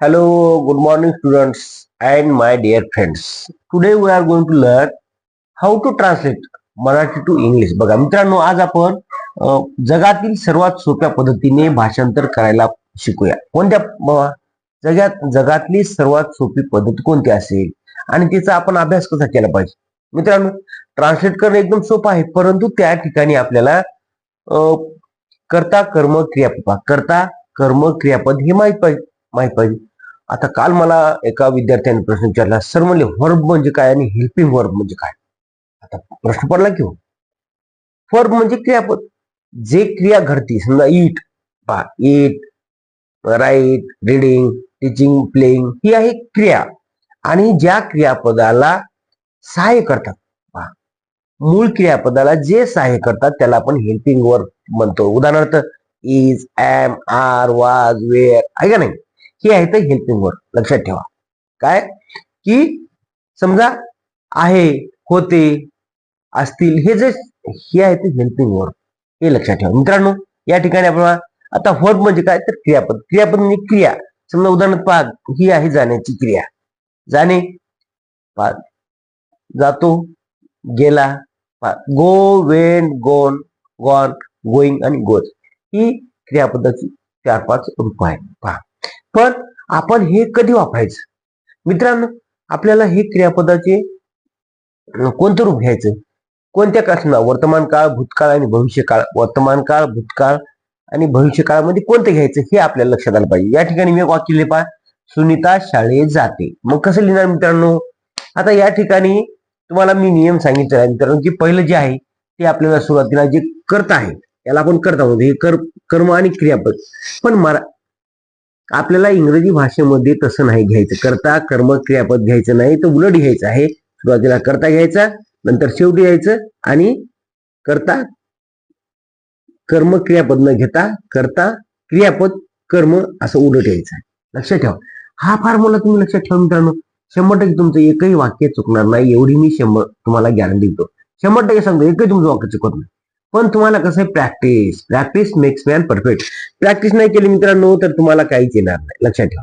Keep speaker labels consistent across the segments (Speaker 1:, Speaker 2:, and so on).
Speaker 1: Hello, good morning, students and my dear friends. Today we are going to learn how to translate Marathi to English बघा मित्रांनो आज आपण जगातील सर्वात सोप्या पद्धतीने भाषांतर करायला शिकूया. कोणत्या जगात जगातली सर्वात सोपी पद्धत कोणती असेल? आणि तिचा आपण अभ्यास कसा केला पाहिजे? मित्रांनो ट्रान्सलेट करणं एकदम सोपं आहे परंतु त्या ठिकाणी आपल्याला करता कर्ता कर्म क्रियापद करता कर्ता कर्म क्रियापद हे माहीत पाहिजे. माहीत पाहिजे. आता काल मला एका विद्यार्थ्याने प्रश्न विचारला सर म्हणले वर्ब म्हणजे काय आणि हेल्पिंग वर्ब म्हणजे काय? आता प्रश्न पडला की हो. वर्ब म्हणजे क्रियापद. जे क्रिया घडते समजा इट पा eat write reading teaching playing ही आहे क्रिया. आणि ज्या क्रियापदाला सहाय्य करतात पहा मूळ क्रियापदाला जे सहाय्य करतात त्याला आपण हेल्पिंग वर्ब म्हणतो. उदाहरणार्थ is am are was were आहे का नाही? हे आहे तर हेल्पिंग वर्ड लक्षात ठेवा. काय? की समजा आहे होते असतील हे जे हे आहे ते हेल्पिंग वर्ड हे लक्षात ठेवा. मित्रांनो या ठिकाणी आपण आता वर्ब म्हणजे काय? तर क्रियापद. क्रियापद म्हणजे क्रिया. समजा उदाहरणार्थ पहा ही आहे जाण्याची क्रिया. जाणे पाग जातो गेला go went gone gone going आणि गोज ही क्रियापदाची चार पाच रूप आहे पहा. पण आपण हे कधी वापरायचं? मित्रांनो आपल्याला हे क्रियापदाचे कोणतं रूप घ्यायचं? कोणत्या काळात वर्तमान काळ भूतकाळ आणि भविष्यकाळ वर्तमान काळ भूतकाळ आणि भविष्यकाळामध्ये कोणतं घ्यायचं हे आपल्याला लक्षात आलं पाहिजे. या ठिकाणी मी एक वाक्य लिहिले पहा. सुनीता शाळेत जाते. मग कसं लिहिणार मित्रांनो? आता या ठिकाणी तुम्हाला मी नियम सांगितलेला आहे मित्रांनो की पहिलं जे आहे ते आपल्याला सुरुवातीला जे करता आहे त्याला आपण करता म्हणतो. हे कर कर्म आणि क्रियापद. पण मरा आपल्याला इंग्रजी भाषेमध्ये तसं नाही घ्यायचं. करता कर्म क्रियापद घ्यायचं नाही तर उलट घ्यायचं आहे. सुरुवातीला करता घ्यायचा नंतर शेवटी यायचं आणि करता कर्म क्रियापद न घेता करता क्रियापद कर्म असं उलट यायचं आहे. लक्षात ठेवा. हा फॉर्म्युला तुम्ही लक्षात ठेवा मित्रांनो. शंभर टक्के तुमचं एकही वाक्य चुकणार नाही. एवढी मी शंभर तुम्हाला गॅरंटी देतो. शंभर टक्के सांगतो एकही तुमचं वाक्य चुकत नाही. पण तुम्हाला कसं आहे practice practice makes man perfect practice नाही केली मित्रांनो तर तुम्हाला काहीच येणार नाही. लक्षात ठेवा.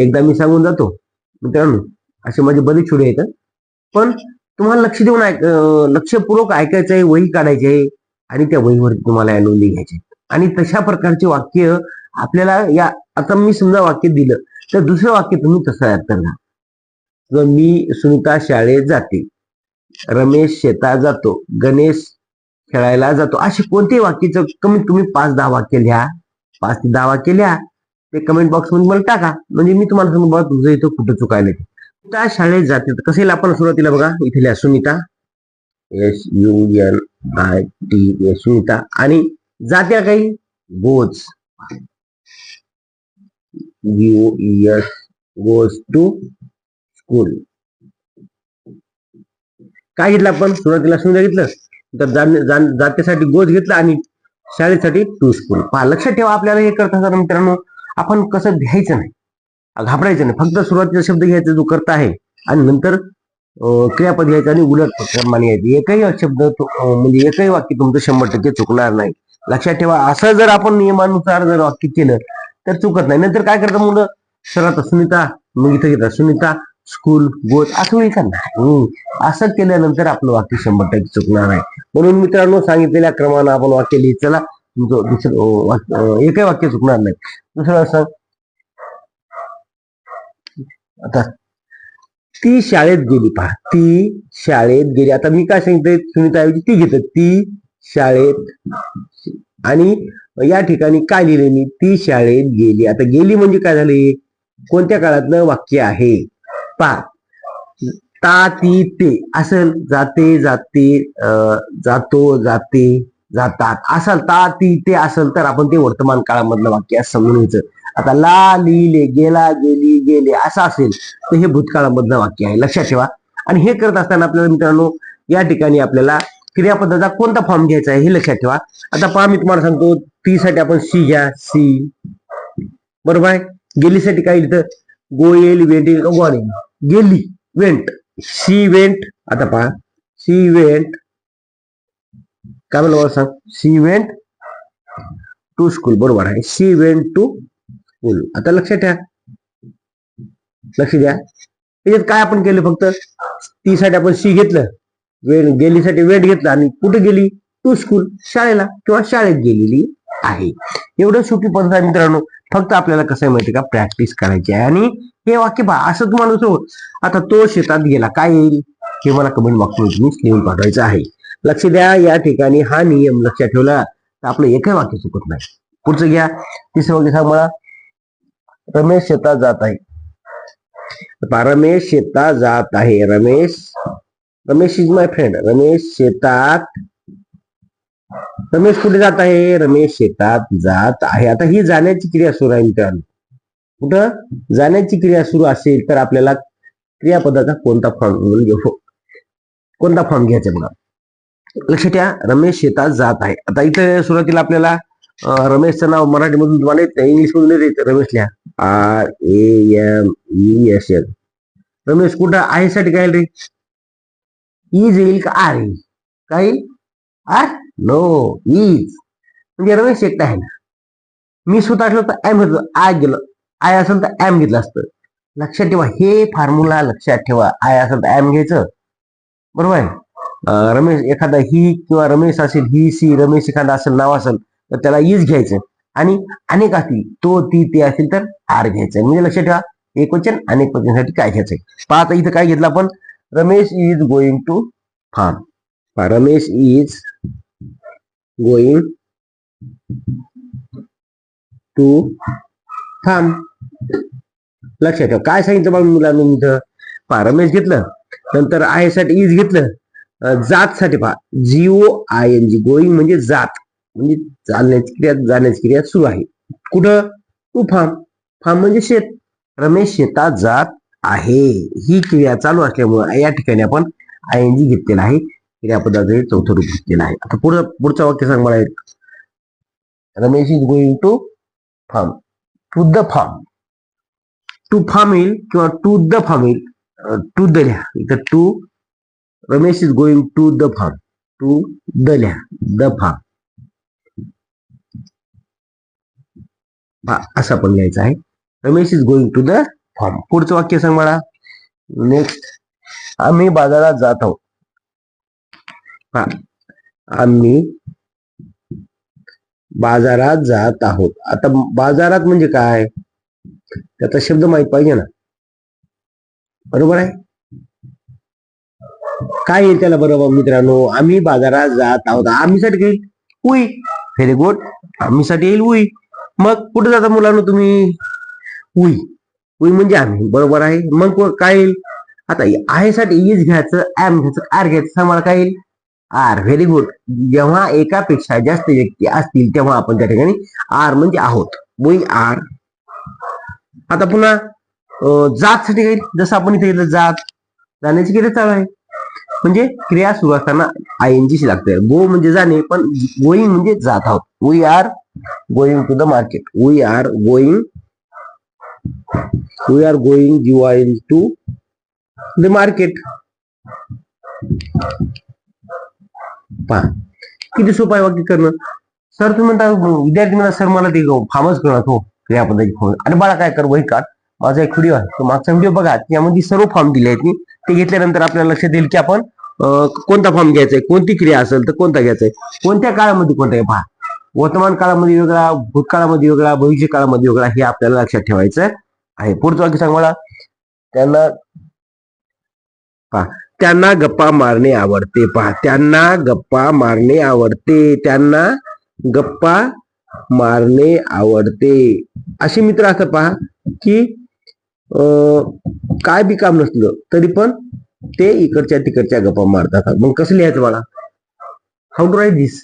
Speaker 1: एकदा मी सांगून जातो मित्रांनो असे माझे बरेच छुडे आहेत. पण तुम्हाला लक्ष देऊन ऐक लक्षपूर्वक ऐकायचं आहे वही काढायची आहे आणि त्या वहीवरती तुम्हाला नोंदी घ्यायची आणि तशा प्रकारचे वाक्य आपल्याला या आता मी समजा वाक्य दिलं तर दुसरं वाक्य तुम्ही तसं तयार करा. जर मी सुनीता शाळेत जाते. रमेश शेता जातो. गणेश खेळायला जातो. अशी कोणतेही वाक्याचं कमीत कमी पाच दहा वाक्य लिहा. पाच ते दहा वाक्य लिहा. ते कमेंट बॉक्समध्ये मला टाका. म्हणजे मी तुम्हाला सांगू बघा तुझं इथं कुठं चुकायला त्या शाळेत जाते. तर आपण सुरुवातीला बघा इथे लिहा Sunita S U N I T S Sunita आणि जात्या काही? Goes U S goes to school. काय घेतलं आपण? सुरुवातीला सुनीता घेतलं? तर जातीसाठी गोज घेतला आणि शाळेसाठी टू स्पून पहा लक्षात ठेवा आपल्याला हे करत असताना मित्रांनो आपण कसं घ्यायचं नाही. घाबरायचं नाही. फक्त सुरुवातीचा शब्द घ्यायचा जो करता आहे आणि नंतर क्रियापद घ्यायचं आणि उलट क्रमाने यायचं एकही शब्द म्हणजे एकही वाक्य तुमचं शंभर टक्के चुकणार नाही. लक्षात ठेवा असं जर आपण नियमानुसार जर वाक्य केलं तर चुकत नाही. नंतर काय करतात मुलं? सर आता सुनीता मग इथं घेतात. सुनीता स्कूल गोत असं होईल का नाही असं केल्यानंतर आपलं वाक्य शंभर टक्के चुकणार नाही. म्हणून मित्रांनो सांगितलेल्या क्रमानं आपण वाक्य लिहित चला. तुमचं दुसरं एकही वाक्य चुकणार नाही. दुसरं असं आता ती शाळेत गेली पहा. ती शाळेत गेली. आता मी काय सांगते सुनीता ऐवजी ती घेत ती शाळेत आणि या ठिकाणी काय लिहिले मी ती शाळेत गेली. आता गेली म्हणजे काय झाले? कोणत्या काळातलं वाक्य आहे? पहा ता ती ते असं जाते जाते अं, जातो जाते जातात. असं ता ती ते असेल तर आपण ते वर्तमान काळामधलं वाक्य असं समजून घ्यायचं आता ला लिहिले गेला गेली गेले असं असेल तर हे भूतकाळामधलं वाक्य आहे. लक्षात ठेवा. आणि हे करत असताना आपल्याला मित्रांनो या ठिकाणी आपल्याला क्रियापदाचा कोणता फॉर्म घ्यायचा आहे हे लक्षात ठेवा. आता पहा मी तुम्हाला सांगतो ती साठी आपण सी घ्या सी. बरोबर आहे? गेलीसाठी काय इथं गोयल वेंट गॉनिंग गेली वेंट. सी वेंट आता पहा. She went. काय म्हणलं सांग सी वेंट टू स्कूल बरोबर आहे. She went to school. आता लक्षात ठ्या लक्ष द्या. त्याच्यात काय आपण केलं फक्त? ती साठी आपण सी घेतलं. वेळ गेलीसाठी वेट घेतला आणि कुठे गेली? टू स्कूल शाळेला किंवा शाळेत गेलेली आहे. एवढं सोपी पद्धत आहे मित्रांनो. फक्त आपल्याला कसं आहे माहिती का? प्रॅक्टिस करायची आहे. आणि हे वाक्य पहा असं तुम्हाला होत आता तो शेतात गेला काय येईल? हे मला कमेंट बॉक्समध्ये तुम्ही लिहून पाठवायचं आहे. लक्ष द्या या ठिकाणी हा नियम लक्षात ठेवला तर आपलं एकही वाक्य चुकत नाही. पुढचं घ्या. तिसरं वाक्य सांग मला. रमेश शेतात जात आहे. रमेश शेतात जात आहे. Ramesh Ramesh is my friend Ramesh शेतात रमेश कुठे जात आहे? रमेश शेतात जात आहे. आता ही जाण्याची क्रिया सुरू आहे मित्रांनो कुठं? जाण्याची क्रिया सुरू असेल तर आपल्याला क्रियापदाचा कोणता फॉर्म घेऊ? कोणता फॉर्म घ्यायचा बघा. लक्ष ठेवा रमेश शेतात जात आहे. आता इथं सुरुवातीला आपल्याला रमेशचं नाव मराठीमधून तुम्हाला येत नाही इंग्लिश मधून रमेश लिहा. R A M E S L. Ramesh कुठं आहे साठी काय रे? इज येईल का? आर येईल. काय आर? नो. इज म्हणजे रमेश एकटा आहे ना? मी स्वतः असलो तर एम घेतलो आय गेलो. आय असेल तर एम घेतलं असतं. लक्षात ठेवा हे फॉर्म्युला लक्षात ठेवा. आय असेल तर एम घ्यायचं. बरोबर आहे? रमेश एखादा ही किंवा रमेश असेल ही सी रमेश एखादा असेल नाव असेल तर त्याला इज घ्यायचं. आणि अनेक असतील तो ती ते असेल तर आर घ्यायचं. म्हणजे लक्षात ठेवा एक वचन अनेक वचनसाठी काय घ्यायचंय पाच आता इथं काय घेतलं आपण? Ramesh is going to farm Ramesh is going to farm लक्षात ठेवा. काय सांगितलं बघ मुलांना मी इथं? पहा रमेश घेतलं. नंतर आयसाठी इज घेतलं. जात साठी पहा. G O I N G going म्हणजे जात. म्हणजे चालण्याची क्रिया जाण्याची क्रिया सुरू आहे. कुठं? टू फार्म फार्म म्हणजे शेत. रमेश शेतात जात आहे. ही क्रिया चालू असल्यामुळे या ठिकाणी आपण आय एन जी घेतलेला आहे. क्रियापदाचं हे चौथं रूप घेतलेलं आहे. आता पुढं पुढचं वाक्य सांग मला एक. Ramesh is going to farm to the farm to farm येईल किंवा टू द फार्म येईल टू द लिहा इथं to Ramesh is going to the farm to the लिहा द फार्म असं आपण लिहायचं आहे. Ramesh is going to the farm पुढचं वाक्य सांग मला. नेक्स्ट आम्ही बाजारात जात आहोत. हा आम्ही बाजारात जात आहोत. आता बाजारात म्हणजे काय? त्याचा शब्द माहीत पाहिजे ना. बरोबर आहे? काय येईल त्याला बरोबर मित्रांनो? आम्ही बाजारात जात आहोत. आम्हीसाठी येईल? उई. व्हेरी गुड आम्हीसाठी येईल उई. मग कुठे जाता मुलांनो तुम्ही? उई. उई म्हणजे आम्ही. बरोबर आहे? मग काय येईल? आता आहे साठी इज घ्यायचं एम घ्यायचं आर घ्यायचं. सांग मला काय येईल? आर व्हेरी गुड जेव्हा एकापेक्षा जास्त व्यक्ती असतील तेव्हा आपण त्या ठिकाणी आर म्हणजे आहोत. वी आर आता पुन्हा जात साठी काही जसं आपण इथे घेतलं जात जाण्याची क्रिया चालू आहे? म्हणजे क्रिया सुरू असताना आय एन जी लागते. गो म्हणजे जाणे पण गोईंग म्हणजे जात आहोत. We are going to the market we are going we are going you are in to the market पहा. किती सोपं आहे वाक्य करणं? सर तुम्ही म्हणता हो, विद्यार्थी म्हणा सर मला ते फार्मच करणार हो क्रियापदाची फॉर्म आणि बाळा काय कर वही काढ. माझा एक व्हिडिओ आहे. तो मागचा व्हिडिओ बघा. यामध्ये सर्व फॉर्म दिले आहेत मी. ते घेतल्यानंतर आपल्याला लक्षात येईल की आपण कोणता फॉर्म घ्यायचा आहे? कोणती क्रिया असेल तर कोणता घ्यायचा आहे? कोणत्या काळामध्ये कोणता आहे? पहा. वर्तमान काळामध्ये वेगळा भूतकाळामध्ये वेगळा भविष्य काळामध्ये वेगळा हे आपल्याला लक्षात ठेवायचं आहे. पुढचं वाक्य सांग मला. त्यांना पहा. त्यांना गप्पा मारणे आवडते. पहा त्यांना गप्पा मारणे आवडते. त्यांना गप्पा मारणे आवडते. असे मित्र असतात पहा की अं, काय बी काम नसलं तरी पण ते इकडच्या तिकडच्या गप्पा मारतात. मग कसं लिहायचं मला हाऊ टू राईट दिस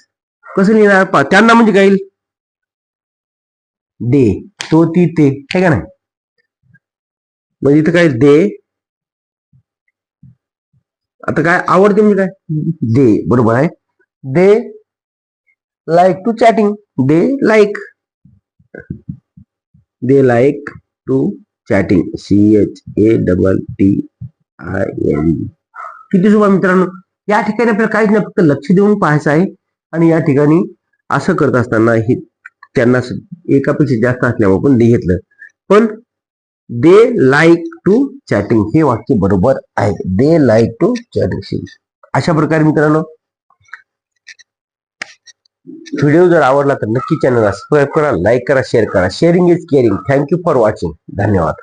Speaker 1: कसं लिहिणार? पहा त्यांना म्हणजे काय दे तो ती ते हे का नाही? म्हणजे इथं काय दे आता काय आवडते म्हणजे काय? दे बरोबर आहे. They like to chatting they like they like to chatting C H A double T I N किती सोपा मित्रांनो. या ठिकाणी आपल्याला काहीच नाही फक्त लक्ष देऊन पाहायचं आहे. आणि या ठिकाणी असं करत असताना हे त्यांना एकापेक्षा जास्त असल्यामुळे पण दे घेतलं. पण दे लाईक टू चॅटिंग हे वाक्य बरोबर आहे. दे लाईक टू चॅटिंग अशा प्रकारे मित्रांनो व्हिडिओ जर आवडला तर नक्की चॅनलला सबस्क्राईब करा लाईक करा शेअर करा. Sharing is caring thank you for watching धन्यवाद.